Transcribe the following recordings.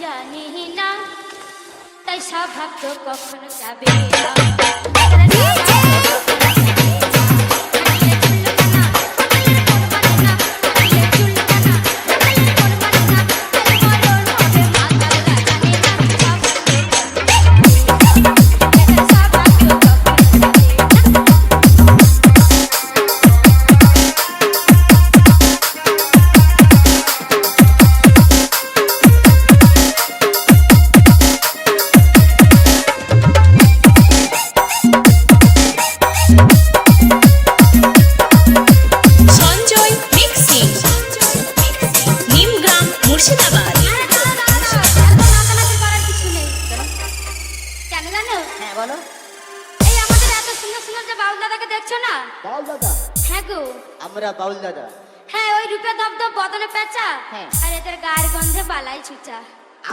জানি না তাই স্বভাব তো কখনো যাবে? না হ্যাঁ বলো। এই আমাদের এত সুন্দর সুন্দর যে বাউল দাদাকে দেখছ না? বাউল দাদা? হ্যাঁ গো। আমরা বাউল দাদা। হ্যাঁ ওই রূপে দবদব বদনে পেঁচা। হ্যাঁ। আর এদের গায়ের গন্ধে বালাই ছুচা।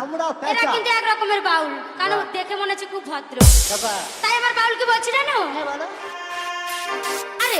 আমরা এরা কিন্তু এক রকমের বাউল। কারণ দেখে মনে হচ্ছে খুব ভদ্র। তাই আমার বাউল কি বলছি জানো? হ্যাঁ বলো। আরে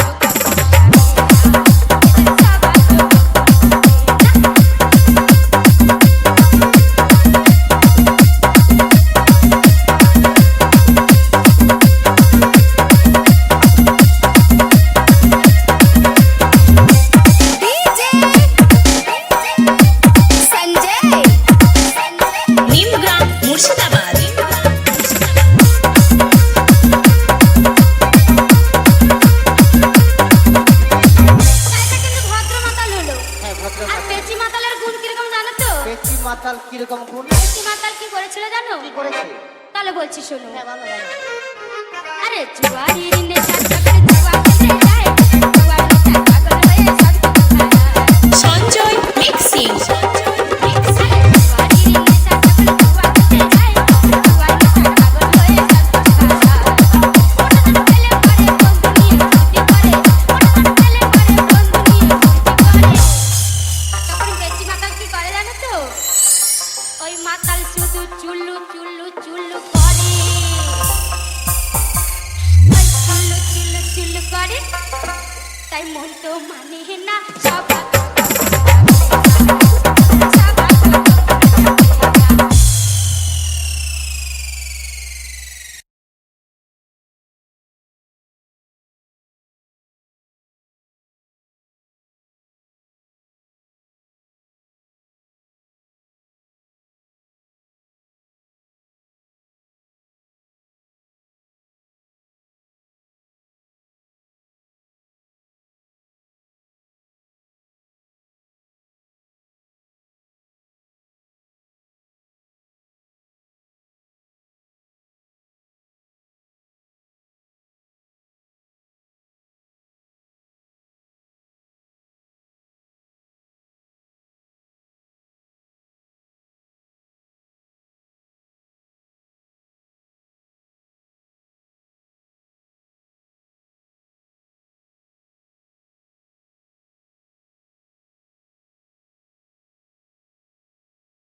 মাতাল কি করেছিল জানো? কি তাহলে বলছি শোনো। হ্যাঁ। আরে চক্রে তাই মন তো মানে না।